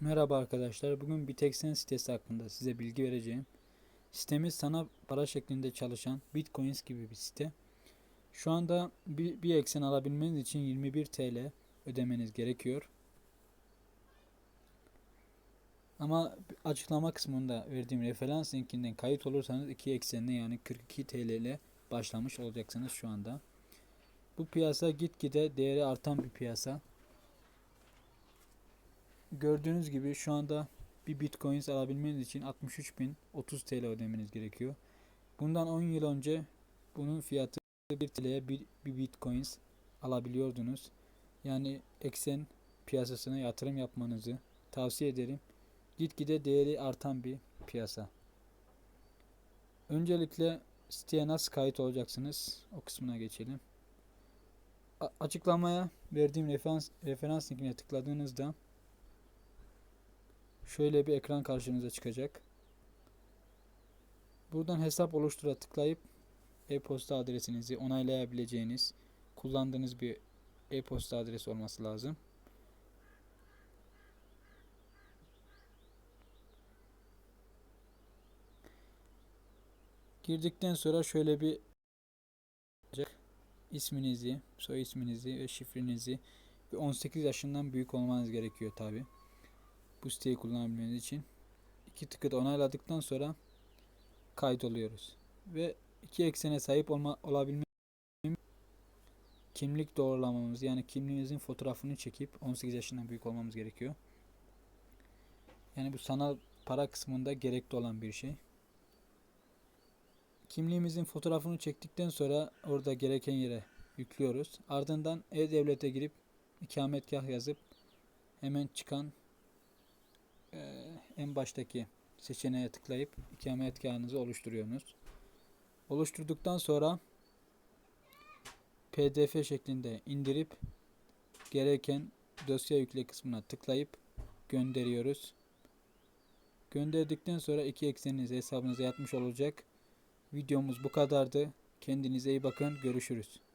Merhaba arkadaşlar. Bugün Bitexen sitesi hakkında size bilgi vereceğim. Sitemiz sanal para şeklinde çalışan Bitcoins gibi bir site. Şu anda bir, bir eksen alabilmeniz için 21 TL ödemeniz gerekiyor. Ama açıklama kısmında verdiğim referans linkinden kayıt olursanız iki eksenle yani 42 TL ile başlamış olacaksınız şu anda. Bu piyasa gitgide değeri artan bir piyasa. Gördüğünüz gibi şu anda bir bitcoins alabilmeniz için 63.030 TL ödemeniz gerekiyor. Bundan 10 yıl önce bunun fiyatı 1 TL'ye bir, bir bitcoins alabiliyordunuz. Yani eksen piyasasına yatırım yapmanızı tavsiye ederim. Gitgide değeri artan bir piyasa. Öncelikle siteye nasıl kayıt olacaksınız? O kısmına geçelim. A- açıklamaya verdiğim referans, referans linkine tıkladığınızda Şöyle bir ekran karşınıza çıkacak. Buradan hesap oluştura tıklayıp e-posta adresinizi onaylayabileceğiniz, kullandığınız bir e-posta adresi olması lazım. Girdikten sonra şöyle bir isminizi, soy isminizi ve şifrenizi ve 18 yaşından büyük olmanız gerekiyor tabi bu siteyi kullanabilmeniz için iki tıkı onayladıktan sonra kaydoluyoruz. Ve iki eksene sahip olma, olabilme kimlik doğrulamamız yani kimliğimizin fotoğrafını çekip 18 yaşından büyük olmamız gerekiyor. Yani bu sanal para kısmında gerekli olan bir şey. Kimliğimizin fotoğrafını çektikten sonra orada gereken yere yüklüyoruz. Ardından e-devlete girip ikametgah yazıp hemen çıkan e, en baştaki seçeneğe tıklayıp ikametgahınızı oluşturuyorsunuz. Oluşturduktan sonra PDF şeklinde indirip gereken dosya yükle kısmına tıklayıp gönderiyoruz. Gönderdikten sonra iki ekseninizi hesabınıza yatmış olacak. Videomuz bu kadardı. Kendinize iyi bakın. Görüşürüz.